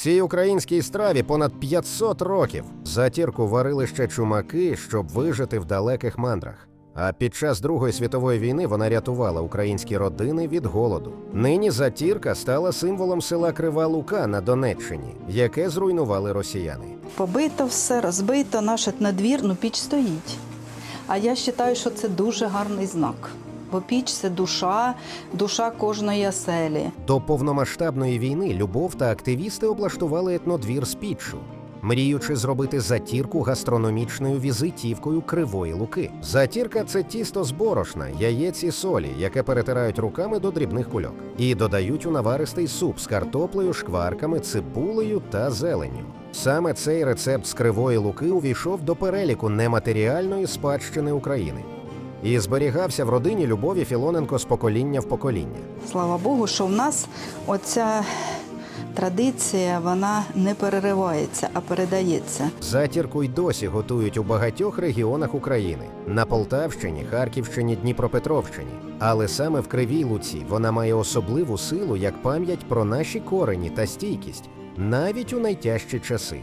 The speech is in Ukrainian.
Цій українській страві понад 500 років. Затірку варили ще чумаки, щоб вижити в далеких мандрах. А під час Другої світової війни вона рятувала українські родини від голоду. Нині затірка стала символом села Крива Лука на Донеччині, яке зруйнували росіяни. Побито все, розбито, наша надвірну піч стоїть. А я вважаю, що це дуже гарний знак. Бо піч це душа, душа кожної оселі. До повномасштабної війни любов та активісти облаштували етнодвір з піччю, мріючи зробити затірку гастрономічною візитівкою кривої луки. Затірка це тісто з борошна, яєць і солі, яке перетирають руками до дрібних кульок, і додають у наваристий суп з картоплею, шкварками, цибулею та зеленню. Саме цей рецепт з кривої луки увійшов до переліку нематеріальної спадщини України і зберігався в родині Любові Філоненко з покоління в покоління. Слава Богу, що в нас оця традиція вона не переривається, а передається. Затірку й досі готують у багатьох регіонах України на Полтавщині, Харківщині, Дніпропетровщині. Але саме в Кривій Луці вона має особливу силу як пам'ять про наші корені та стійкість навіть у найтяжчі часи.